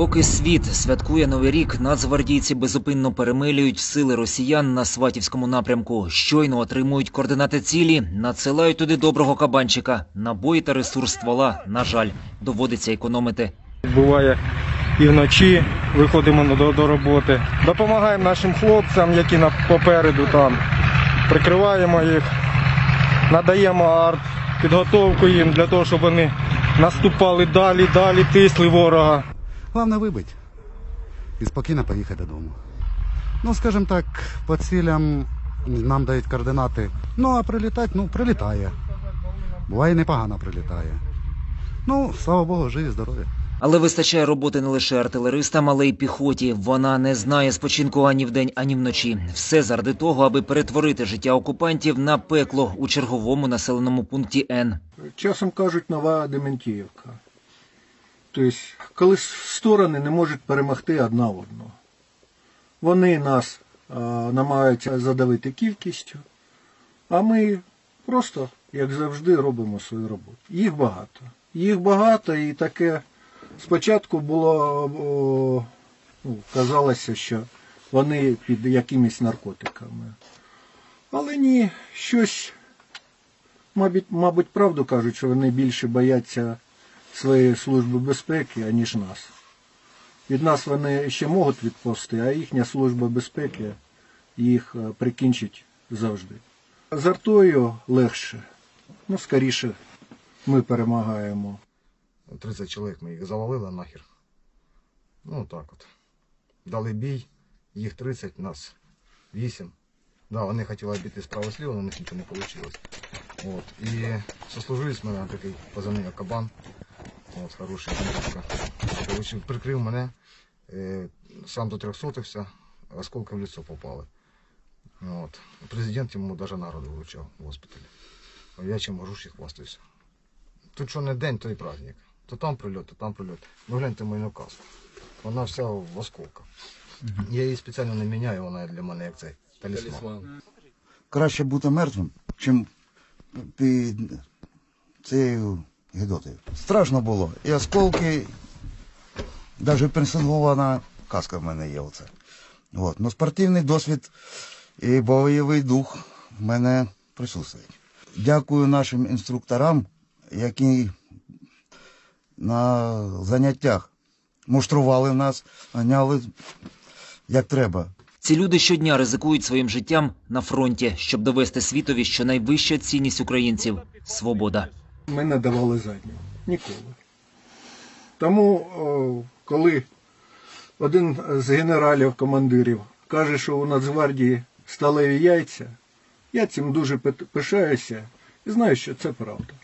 Поки світ святкує новий рік, нацгвардійці безупинно перемилюють сили росіян на сватівському напрямку. Щойно отримують координати цілі, надсилають туди доброго кабанчика. Набої та ресурс ствола, на жаль, доводиться економити. Буває і вночі виходимо до, до роботи. Допомагаємо нашим хлопцям, які на попереду там. Прикриваємо їх, надаємо арт, підготовку їм для того, щоб вони наступали далі, далі, тисли ворога. Головне вибити і спокійно поїхати додому. Ну, скажімо так, по цілям нам дають координати. Ну, а прилітати, ну, прилітає. Буває непогано прилітає. Ну, слава Богу, живі, здорові. Але вистачає роботи не лише артилеристам, але й піхоті. Вона не знає спочинку ані вдень, ані вночі. Все заради того, аби перетворити життя окупантів на пекло у черговому населеному пункті Н. Часом кажуть нова Дементіївка. Тобто, коли сторони не можуть перемогти одна одну. Вони нас а, намагаються задавити кількістю, а ми просто, як завжди, робимо свою роботу. Їх багато. Їх багато і таке спочатку було о, ну, казалося, що вони під якимись наркотиками. Але ні, щось Мабуть, мабуть, правду кажуть, що вони більше бояться своєї служби безпеки, аніж нас. Від нас вони ще можуть відповсти, а їхня служба безпеки їх е, прикінчить завжди. З артою легше, ну, скоріше ми перемагаємо. 30 чоловік ми їх завалили нахер. Ну так от. Дали бій, їх 30, нас 8. Да, вони хотіли бити справа сліва, але у них нічого не вийшло. І сослуживець мене такий позивний кабан. От, хороший бандитка. Получив, прикрив мене, е, сам до трьохсотився, осколки в лицо попали. От. Президент йому навіть народу вручав в госпіталі. А я чим можу ще хвастаюся. Тут що не день, то і праздник. То там прильот, то там прильот. Ну гляньте мою каску. Вона вся в осколках. Я її спеціально не міняю, вона для мене як цей талісман. краще бути мертвим, чим під цією гідотою. Страшно було. І осколки, навіть пенсингована каска в мене є оце. От. Ну, спортивний досвід і бойовий дух в мене присутствує. Дякую нашим інструкторам, які на заняттях муштрували нас, ганяли як треба. Ці люди щодня ризикують своїм життям на фронті, щоб довести світові, що найвища цінність українців свобода. Ми не давали заднього. Ніколи. Тому, коли один з генералів-командирів каже, що у Нацгвардії сталеві яйця, я цим дуже пишаюся і знаю, що це правда.